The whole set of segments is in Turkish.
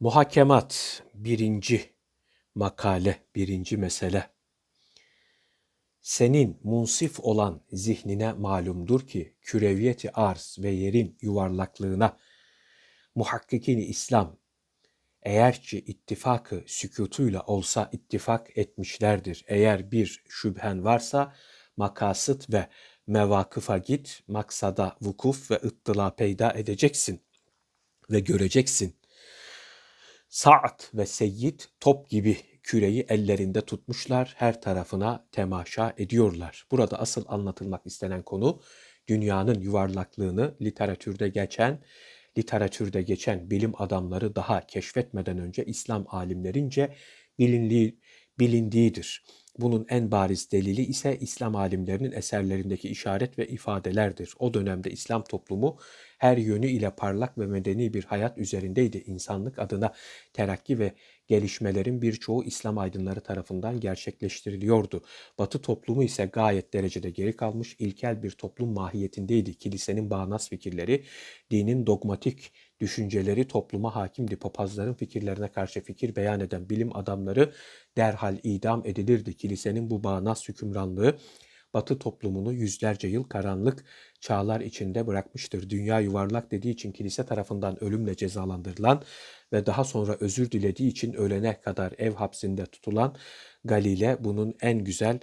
Muhakemat birinci makale, birinci mesele. Senin munsif olan zihnine malumdur ki küreviyeti arz ve yerin yuvarlaklığına muhakkikini İslam eğer ittifakı sükutuyla olsa ittifak etmişlerdir. Eğer bir şüphen varsa makasıt ve mevakıfa git, maksada vukuf ve ıttıla peyda edeceksin ve göreceksin. Sa'd ve Seyyid top gibi küreyi ellerinde tutmuşlar, her tarafına temaşa ediyorlar. Burada asıl anlatılmak istenen konu dünyanın yuvarlaklığını literatürde geçen literatürde geçen bilim adamları daha keşfetmeden önce İslam alimlerince bilinli, bilindiğidir. Bunun en bariz delili ise İslam alimlerinin eserlerindeki işaret ve ifadelerdir. O dönemde İslam toplumu her yönü ile parlak ve medeni bir hayat üzerindeydi. İnsanlık adına terakki ve gelişmelerin birçoğu İslam aydınları tarafından gerçekleştiriliyordu. Batı toplumu ise gayet derecede geri kalmış, ilkel bir toplum mahiyetindeydi. Kilisenin bağnaz fikirleri, dinin dogmatik düşünceleri topluma hakimdi. Papazların fikirlerine karşı fikir beyan eden bilim adamları derhal idam edilirdi. Kilisenin bu bağnaz hükümranlığı Batı toplumunu yüzlerce yıl karanlık çağlar içinde bırakmıştır. Dünya yuvarlak dediği için kilise tarafından ölümle cezalandırılan ve daha sonra özür dilediği için ölene kadar ev hapsinde tutulan Galile bunun en güzel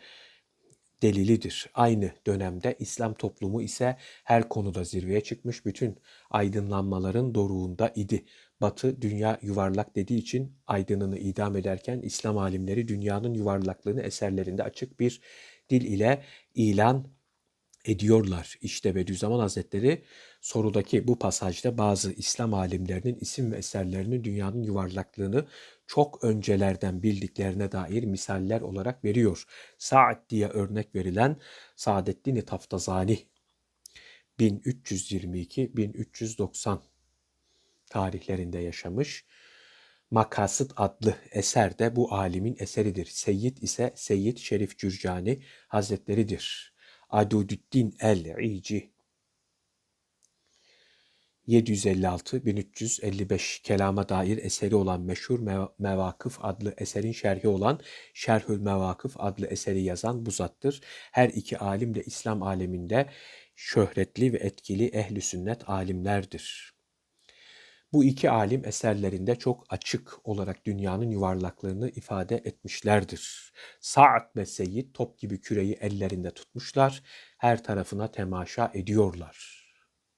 delilidir. Aynı dönemde İslam toplumu ise her konuda zirveye çıkmış bütün aydınlanmaların doruğunda idi. Batı dünya yuvarlak dediği için aydınını idam ederken İslam alimleri dünyanın yuvarlaklığını eserlerinde açık bir dil ile ilan ediyorlar. İşte Bediüzzaman Hazretleri sorudaki bu pasajda bazı İslam alimlerinin isim ve eserlerini dünyanın yuvarlaklığını çok öncelerden bildiklerine dair misaller olarak veriyor. Sa'd diye örnek verilen Saadettin Taftazani 1322-1390 tarihlerinde yaşamış. Makasıt adlı eser de bu alimin eseridir. Seyyid ise Seyyid Şerif Cürcani Hazretleridir. Adudüddin el-İci 756-1355 kelama dair eseri olan meşhur Mevakıf adlı eserin şerhi olan Şerhül Mevakıf adlı eseri yazan bu zattır. Her iki alim de İslam aleminde şöhretli ve etkili ehli sünnet alimlerdir. Bu iki alim eserlerinde çok açık olarak dünyanın yuvarlaklığını ifade etmişlerdir. Sa'd ve Seyyid top gibi küreyi ellerinde tutmuşlar, her tarafına temaşa ediyorlar.